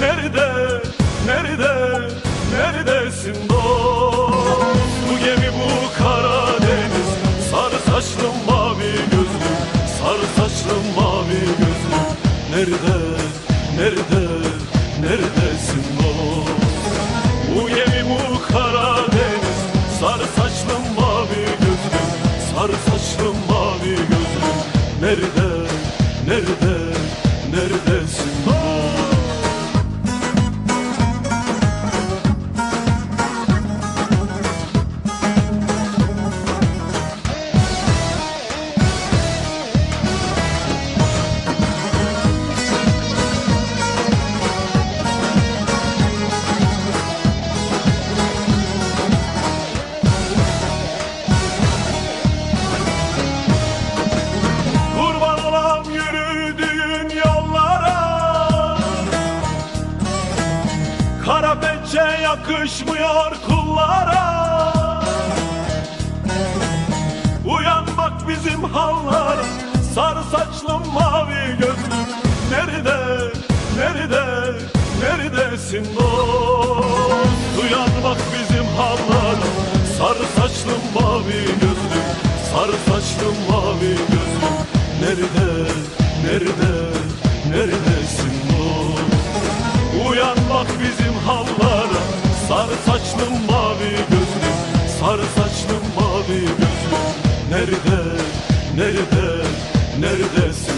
nerede, nerede, neredesin dost? Bu gemi bu Karadeniz, sarı saçlı mavi gözlü, sarı saçlı mavi gözlü. Nerede, nerede, neredesin dost? Bu gemi bu Karadeniz, sarı saçlı mavi gözlü, sarı saçlı mavi gözlü. Nerede, nerede, neredesin dost? Pençe yakışmıyor kullara. Uyan bak bizim hallara. Sarı saçlı mavi gözlüm Nerede, nerede, neredesin dost? Uyan bak bizim hallara. Sarı saçlı mavi gözlüm Sarı saçlı mavi gözlüm Nerede, nerede, neredesin Uyan bak bizim hallara Sarı saçlı mavi gözlüm. Sarı saçlı mavi gözlüm. Nerede, nerede, neredesin